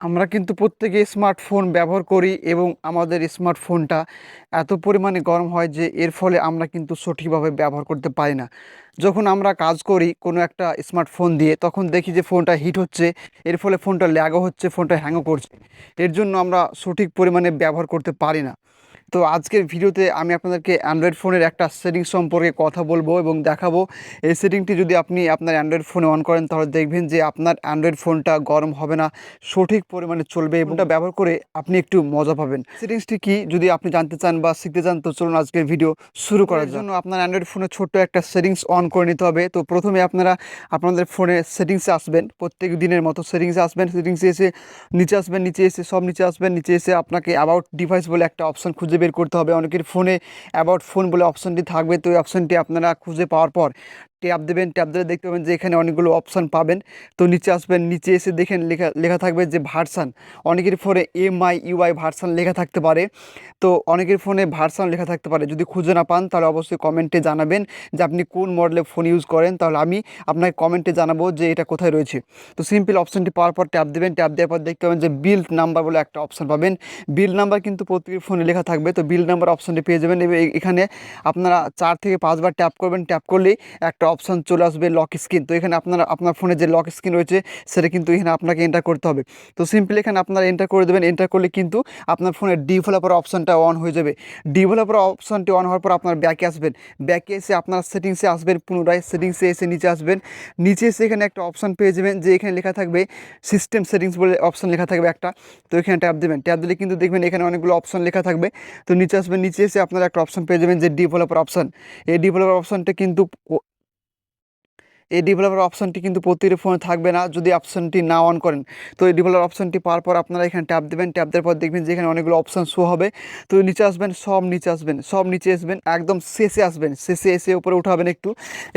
আমরা কিন্তু প্রত্যেকে স্মার্টফোন ব্যবহার করি এবং আমাদের স্মার্টফোনটা এত পরিমাণে গরম হয় যে এর ফলে আমরা কিন্তু সঠিকভাবে ব্যবহার করতে পারি না। যখন আমরা কাজ করি কোনো একটা স্মার্টফোন দিয়ে, তখন দেখি যে ফোনটা হিট হচ্ছে, এর ফলে ফোনটা ল্যাগও হচ্ছে ফোনটা হ্যাংও করছে। এর জন্য আমরা সঠিক পরিমাণে ব্যবহার করতে পারি না। তো আজকের ভিডিওতে আমি আপনাদেরকে অ্যান্ড্রয়েড ফোনের একটা সেটিং সম্পর্কে কথা বলব এবং দেখাবো। এই সেটিংটি যদি আপনি আপনার অ্যান্ড্রয়েড ফোনে অন করেন তাহলে দেখবেন যে আপনার অ্যান্ড্রয়েড ফোনটা গরম হবে না সঠিক পরিমাণে চলবে এবং এটা ব্যবহার করে আপনি একটু মজা পাবেন। সেটিংসটি কি যদি আপনি জানতে চান বা শিখতে চান তো চলুন আজকের ভিডিও শুরু করার জন্য আপনার অ্যান্ড্রয়েড ফোনে ছোট্ট একটা সেটিংস অন করে নিতে হবে। তো প্রথমে আপনারা আপনাদের ফোনে সেটিংসে আসবেন প্রত্যেক দিনের মতো সেটিংসে আসবেন। সেটিংসে এসে নিচে আসবেন নিচে এসে সব নিচে আসবেন নিচে এসে আপনাকে অ্যাবাউট ডিভাইস বলে একটা অপশন খুঁজে বের করতে হবে। অনেকের ফোনে অ্যাবাউট ফোন বলে অপশনটি থাকবে। তো ওই অপশনটি আপনারা খুঁজে পাওয়ার পর ট্যাপ দেবেন ট্যাপ দিলে দেখতে পাবেন যে এখানে অনেকগুলো অপশান পাবেন। তো নিচে আসবেন, নিচে এসে দেখেন লেখা লেখা থাকবে যে ভার্সান। অনেকের ফোনে এম আই ইউআই ভার্সান লেখা থাকতে পারে। তো অনেকের ফোনে ভার্সান লেখা থাকতে পারে। যদি খুঁজে না পান, তাহলে অবশ্যই কমেন্টে জানাবেন যে আপনি কোন মডেলের ফোন ইউজ করেন। তাহলে আমি আপনাকে কমেন্টে জানাব যে এটা কোথায় রয়েছে। তো সিম্পল অপশানটি পাওয়ার পর ট্যাপ দেবেন। ট্যাপ দেওয়ার পর দেখতে পাবেন যে বিল নাম্বার বলে একটা অপশান পাবেন। বিল নাম্বার কিন্তু প্রত্যেকের ফোনে লেখা থাকবে। তো বিল নাম্বার অপশানটি পেয়ে যাবেন। এখানে আপনারা চার থেকে পাঁচবার ট্যাপ করবেন। ট্যাপ করলেই একটা অপশান চলে আসবে লক স্ক্রিন তো এখানে আপনার আপনার ফোনে যে লক স্ক্রিন রয়েছে, সেটা কিন্তু এখানে আপনাকে এন্টার করতে হবে। তো সিম্পলি এখানে আপনারা এন্টার করে দেবেন। এন্টার করলে কিন্তু আপনার ফোনের ডেভেলপার অপশানটা অন হয়ে যাবে। ডেভেলপার অপশানটি অন হওয়ার পর আপনার ব্যাকে আসবেন। ব্যাকে এসে আপনার সেটিংসে আসবেন পুনরায়। সেটিংসে এসে নিচে আসবেন। নিচে এসে এখানে একটা অপশান পেয়ে যাবেন যে এখানে লেখা থাকবে সিস্টেম সেটিংস বলে অপশান লেখা থাকবে একটা। তো এখানে ট্যাপ দেবেন। ট্যাপ দিলে কিন্তু দেখবেন এখানে অনেকগুলো অপশান লেখা থাকবে। তো নিচে আসবেন, নিচে এসে আপনারা একটা অপশান পেয়ে যাবেন যে ডেভেলপার অপশান এই ডেভেলপার অপশানটা কিন্তু এই ডেভেলপার অপশানটি কিন্তু প্রতিটি ফোনে থাকবে না যদি অপশানটি না অন করেন। তো এই ডেভেলপার অপশানটি পাওয়ার পর আপনারা এখানে ট্যাপ দেবেন। ট্যাপ দেওয়ার পর দেখবেন যে এখানে অনেকগুলো অপশান শো হবে। তো নিচে আসবেন, সব নিচে আসবেন, সব নিচে আসবেন, একদম শেষে আসবেন। শেষে এসে উপরে উঠাবেন একটু।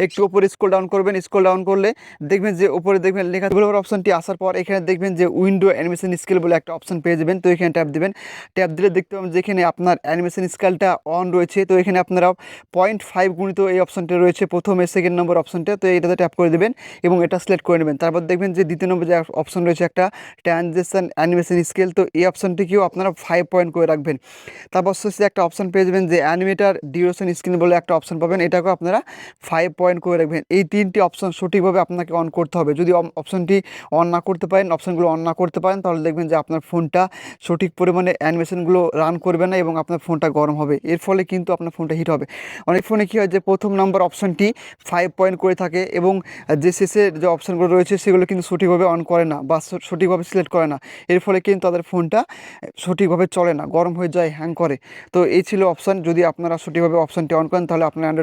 একটু উপরে স্ক্রল ডাউন করবেন। স্ক্রল ডাউন করলে দেখবেন যে উপরে দেখবেন লেখা ডেভেলপার অপশানটি আসার পর এখানে দেখবেন যে উইন্ডো অ্যানিমেশন স্কেল বলে একটা অপশান পেয়ে যাবেন। তো এখানে ট্যাপ দেবেন। ট্যাপ দিলে দেখতে পাবেন যেখানে আপনার অ্যানিমেশন স্কেলটা অন রয়েছে। তো এখানে আপনারা পয়েন্ট ফাইভ গুণিত এই অপশানটি রয়েছে। প্রথমে সেকেন্ড নম্বর অপশানটা তো এটাতে ট্যাপ করে দেবেন এবং এটা সিলেক্ট করে নেবেন। তারপর দেখবেন যে দ্বিতীয় নম্বর যে অপশন রয়েছে একটা ট্রানজেকশন অ্যানিমেশন স্কেল তো এই অপশনটিকেও আপনারা ফাইভ পয়েন্ট করে রাখবেন। তারপর শেষে একটা অপশন পেয়ে যাবেন যে অ্যানিমেটার ডিউরেশন স্ক্রিন বলে একটা অপশন পাবেন, এটাকেও আপনারা ফাইভ পয়েন্ট করে রাখবেন। এই তিনটি অপশন সঠিকভাবে আপনাকে অন করতে হবে। যদি অপশনটি অন না করতে পারেন অপশনগুলো অন না করতে পারেন, তাহলে দেখবেন যে আপনার ফোনটা সঠিক পরিমাণে অ্যানিমেশনগুলো রান করবে না এবং আপনার ফোনটা গরম হবে। এর ফলে কিন্তু আপনার ফোনটা হিট হবে। অনেক ফোনে কী হয় যে প্রথম নাম্বার অপশনটি ফাইভ পয়েন্ট করে থাকে এবং যে শেষের যে অপশানগুলো রয়েছে সেগুলো কিন্তু সঠিকভাবে অন করে না বা সঠিকভাবে সিলেক্ট করে না। এর ফলে কিন্তু তাদের ফোনটা সঠিকভাবে চলে না, গরম হয়ে যায় হ্যাং করে। তো এই ছিল অপশান যদি আপনারা সঠিকভাবে অপশানটি অন করেন, তাহলে আপনার